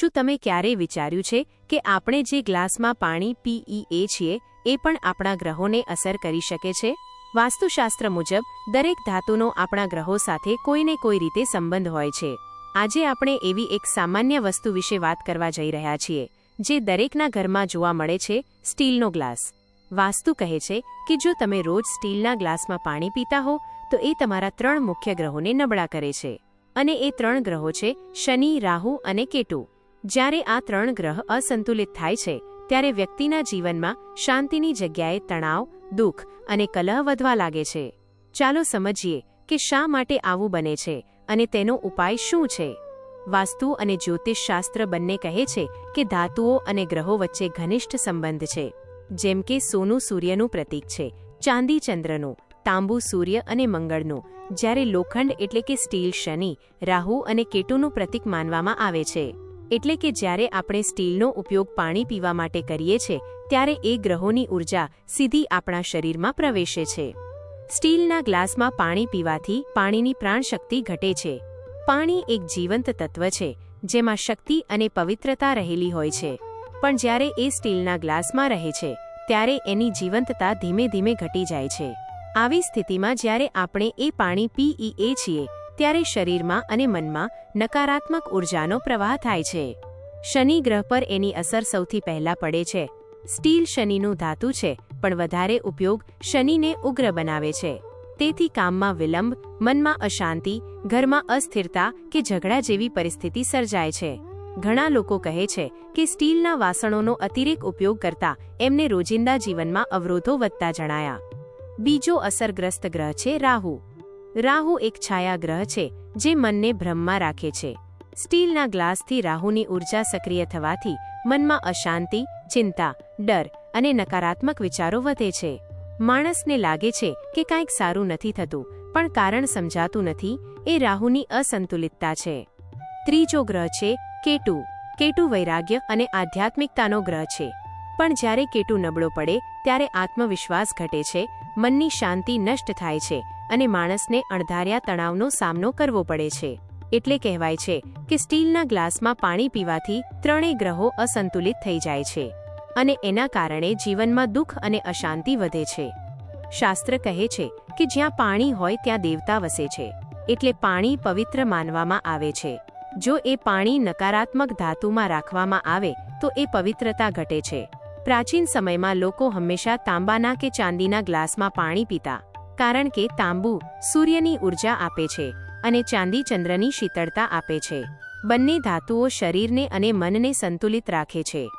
શું તમે ક્યારેય વિચાર્યું છે કે આપણે જે ગ્લાસમાં પાણી પીઈએ છીએ, એ પણ આપણા ગ્રહોને અસર કરી શકે છે? વાસ્તુશાસ્ત્ર મુજબ, દરેક ધાતુનો આપણા ગ્રહો સાથે કોઈને કોઈ રીતે સંબંધ હોય છે. આજે આપણે એવી એક સામાન્ય વસ્તુ વિશે વાત કરવા જઈ રહ્યા છીએ, જે દરેકના ઘરમાં જોવા મળે છે, સ્ટીલનો ગ્લાસ. વાસ્તુ કહે છે કે જો તમે રોજ સ્ટીલના ગ્લાસમાં પાણી પીતા હો, તો એ તમારા ત્રણ મુખ્ય ગ્રહોને નબળા કરે છે. અને એ ત્રણ ગ્રહો છે, શનિ, રાહુ અને કેતુ. જ્યારે આ ત્રણ ગ્રહ અસંતુલિત થાય છે, ત્યારે વ્યક્તિના જીવનમાં શાંતિની જગ્યાએ તણાવ, દુઃખ અને કલહ વધવા લાગે છે. ચાલો સમજીએ કે શા માટે આવું બને છે અને તેનો ઉપાય શું છે. વાસ્તુ અને જ્યોતિષશાસ્ત્ર બંને કહે છે કે ધાતુઓ અને ગ્રહો વચ્ચે ઘનિષ્ઠ સંબંધ છે, જેમ કે સોનું સૂર્યનું પ્રતીક છે, ચાંદી ચંદ્રનું, તાંબુ સૂર્ય અને મંગળનું, જ્યારે લોખંડ એટલે કે સ્ટીલ શનિ, રાહુ અને કેતુનું પ્રતીક માનવામાં આવે છે. એટલે કે જ્યારે આપણે સ્ટીલનો ઉપયોગ પાણી પીવા માટે કરીએ છીએ, ત્યારે એ ગ્રહોની ઊર્જા સીધી આપણા શરીરમાં પ્રવેશે છે. સ્ટીલના ગ્લાસમાં પાણી પીવાથી પાણીની પ્રાણશક્તિ ઘટે છે. પાણી એક જીવંત તત્વ છે, જેમાં શક્તિ અને પવિત્રતા રહેલી હોય છે. પણ જ્યારે એ સ્ટીલના ગ્લાસમાં રહે છે, ત્યારે એની જીવંતતા ધીમે ધીમે ઘટી જાય છે. આવી સ્થિતિમાં જ્યારે આપણે એ પાણી પીઈએ છીએ ત્યારે શરીરમાં અને મનમાં નકારાત્મક ઉર્જાનો પ્રવાહ થાય છે. શનિ ગ્રહ પર એની અસર સૌથી પહેલા પડે છે. સ્ટીલ શનિનું ધાતુ છે, પણ વધારે ઉપયોગ શનિને ઉગ્ર બનાવે છે. તેથી કામમાં વિલંબ, મનમાં અશાંતિ, ઘરમાં અસ્થિરતા કે ઝઘડા જેવી પરિસ્થિતિ સર્જાય છે. ઘણા લોકો કહે છે કે સ્ટીલના વાસણોનો અતિરેક ઉપયોગ કરતા એમને રોજિંદા જીવનમાં અવરોધો વધતા જણાયા. બીજો અસરગ્રસ્ત ગ્રહ છે રાહુ. રાહુ એક છાયા ગ્રહ છે, જે મનને ભ્રમમાં રાખે છે. સ્ટીલના ગ્લાસથી રાહુની ઊર્જા સક્રિય થવાથી મનમાં અશાંતિ, ચિંતા, ડર અને નકારાત્મક વિચારો વધે છે. માણસને લાગે છે કે કાંઈક સારું નથી થતું, પણ કારણ સમજાતું નથી, એ રાહુની અસંતુલિતતા છે. ત્રીજો ગ્રહ છે કેટુ કેટુ વૈરાગ્ય અને આધ્યાત્મિકતાનો ગ્રહ છે. પણ જ્યારે કેટુ નબળો પડે, ત્યારે આત્મવિશ્વાસ ઘટે છે, મનની શાંતિ નષ્ટ થાય છે અને માણસને અણધાર્યા તણાવનો સામનો કરવો પડે છે. એટલે કહેવાય છે કે સ્ટીલના ગ્લાસમાં પાણી પીવાથી ત્રણેય ગ્રહો અસંતુલિત થઈ જાય છે અને એના કારણે જીવનમાં દુઃખ અને અશાંતિ વધે છે. શાસ્ત્ર કહે છે કે જ્યાં પાણી હોય ત્યાં દેવતા વસે છે, એટલે પાણી પવિત્ર માનવામાં આવે છે. જો એ પાણી નકારાત્મક ધાતુમાં રાખવામાં આવે, તો એ પવિત્રતા ઘટે છે. પ્રાચીન સમયમાં લોકો હંમેશા તાંબાના કે ચાંદીના ગ્લાસમાં પાણી પીતા. કારણ કે તાંબુ સૂર્યની ઊર્જા આપે છે અને ચાંદી ચંદ્રની શીતળતા આપે છે. બંને ધાતુઓ શરીરને અને મનને સંતુલિત રાખે છે.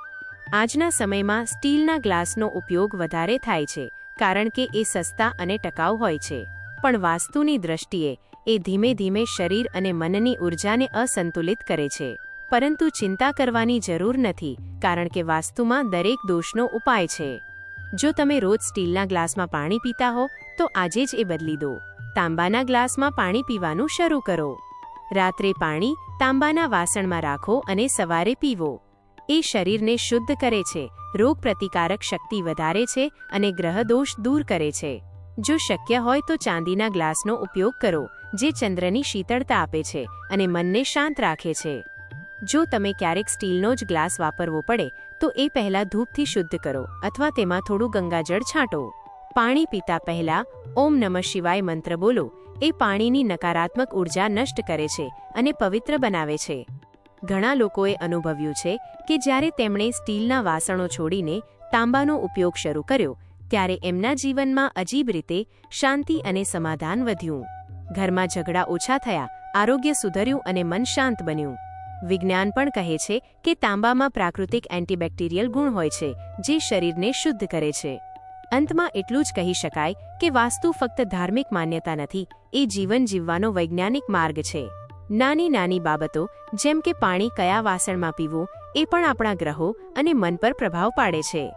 આજના સમયમાં સ્ટીલના ગ્લાસનો ઉપયોગ વધારે થાય છે, કારણ કે એ સસ્તા અને ટકાઉ હોય છે. પણ વાસ્તુની દ્રષ્ટિએ, એ ધીમે ધીમે શરીર અને મનની ઉર્જાને અસંતુલિત કરે છે. પરંતુ ચિંતા કરવાની જરૂર નથી, કારણ કે વાસ્તુમાં દરેક દોષનો ઉપાય છે. જો તમે રોજ સ્ટીલના ગ્લાસમાં પાણી પીતા હો, તો આજે જ એ બદલી દો. તાંબાના ગ્લાસમાં પાણી પીવાનું શરૂ કરો. રાત્રે પાણી તાંબાના વાસણમાં રાખો અને સવારે પીવો. એ શરીરને શુદ્ધ કરે છે રોગ પ્રતિકારક શક્તિ વધારે છે અને ગ્રહદોષ દૂર કરે છે. જો શક્ય હોય તો ચાંદીના ગ્લાસનો ઉપયોગ કરો, જે ચંદ્રની શીતળતા આપે છે અને મનને શાંત રાખે છે. જો તમે ક્યારેક સ્ટીલનો જ ગ્લાસ વાપરવો પડે, તો એ પહેલા ધૂપથી શુદ્ધ કરો અથવા તેમાં થોડું ગંગાજળ છાંટો. પાણી પીતા પહેલા ઓમ નમઃ શિવાય મંત્ર બોલો. એ પાણીની નકારાત્મક ઊર્જા નષ્ટ કરે છે અને પવિત્ર બનાવે છે. ઘણા લોકોએ અનુભવ્યું છે કે જ્યારે તેમણે સ્ટીલના વાસણો છોડીને તાંબાનો ઉપયોગ શરૂ કર્યો, ત્યારે એમના જીવનમાં અજીબ રીતે શાંતિ અને સમાધાન વધ્યું. ઘરમાં ઝઘડા ઓછા થયા, આરોગ્ય સુધર્યું અને મન શાંત બન્યું. વિજ્ઞાન પણ કહે છે કે તાંબામાં પ્રાકૃતિક એન્ટીબેક્ટેરિયલ ગુણ હોય છે, જે શરીરને શુદ્ધ કરે છે. અંતમાં એટલું જ કહી શકાય કે વાસ્તુ ફક્ત ધાર્મિક માન્યતા નથી, એ જીવન જીવવાનો વૈજ્ઞાનિક માર્ગ છે. નાની નાની બાબતો, જેમ કે પાણી કયા વાસણમાં પીવું, એ પણ આપણા ગ્રહો અને મન પર પ્રભાવ પાડે છે.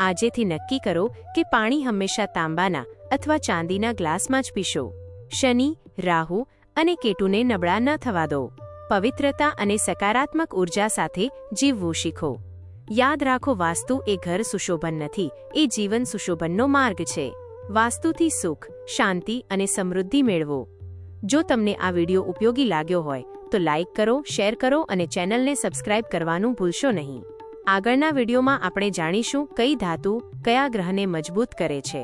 આજેથી નક્કી કરો કે પાણી હંમેશા તાંબાના અથવા ચાંદીના ગ્લાસમાં જ પીશો. શનિ, રાહુ અને કેટુને નબળા ન થવા દો. પવિત્રતા અને સકારાત્મક ઊર્જા સાથે જીવવું શીખો. યાદ રાખો, વાસ્તુ એ ઘર સુશોભન નથી, એ જીવન સુશોભનનો માર્ગ છે. વાસ્તુથી સુખ, શાંતિ અને સમૃદ્ધિ મેળવો. જો તમને આ વિડિયો ઉપયોગી લાગ્યો હોય, તો લાઇક કરો, શેર કરો અને ચેનલને સબસ્ક્રાઇબ કરવાનું ભૂલશો નહીં. આગળના વિડીયોમાં આપણે જાણીશું કઈ ધાતુ કયા ગ્રહને મજબૂત કરે છે.